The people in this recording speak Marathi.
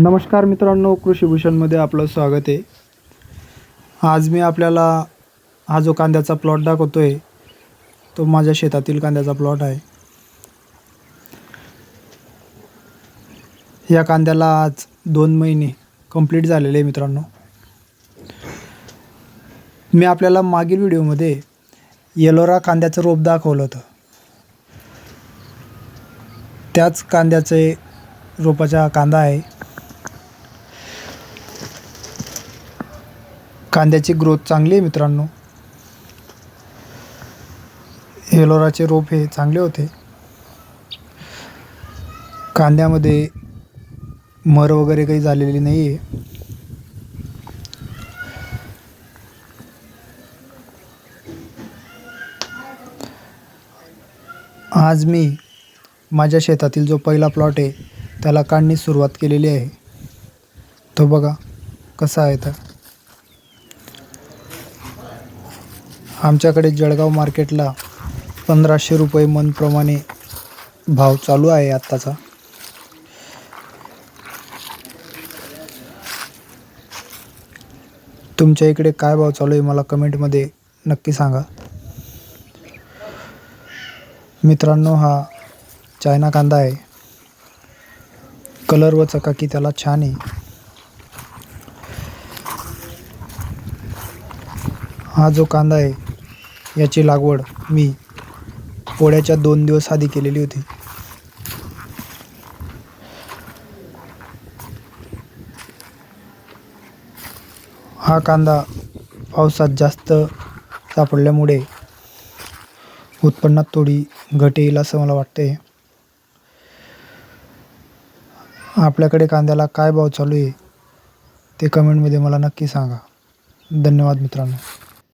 नमस्कार मित्रांनो कृषीभूषणमध्ये आपलं स्वागत आहे. आज मी आपल्याला हा जो कांद्याचा प्लॉट दाखवतो आहे तो माझ्या शेतातील कांद्याचा प्लॉट आहे. या कांद्याला आज दोन महिने कंप्लीट झालेले आहे मित्रांनो. मी आपल्याला मागील व्हिडिओमध्ये येलोरा कांद्याचं रोप दाखवलं होतं. त्याच कांद्याचे रोपाचा कांदा आहे. कांद्याची ग्रोथ चांगली आहे मित्रांनो. एलोराचे रोप हे चांगले होते. कांद्यामध्ये मर वगैरे काही झालेली नाही आहे आज मी माझ्या शेतातील जो पहिला प्लॉट आहे त्याला काढण्यास सुरुवात केलेली आहे. तो बघा कसा आहे तर. आमच्याकडे जळगाव मार्केटला पंधराशे रुपये मनप्रमाणे भाव चालू आहे आत्ताचा. तुमच्या इकडे काय भाव चालू आहे मला कमेंटमध्ये नक्की सांगा. मित्रांनो हा चायना कांदा आहे. कलर व चकाकी त्याला छान आहे. हा जो कांदा आहे याची लागवड मी पोळ्याच्या दोन दिवस आधी केलेली होती. हा कांदा पावसात जास्त सापडल्यामुळे उत्पन्नात थोडी घट येईल असं मला वाटते आपल्याकडे कांद्याला काय भाव चालू आहे ते कमेंटमध्ये मला नक्की सांगा. धन्यवाद मित्रांनो.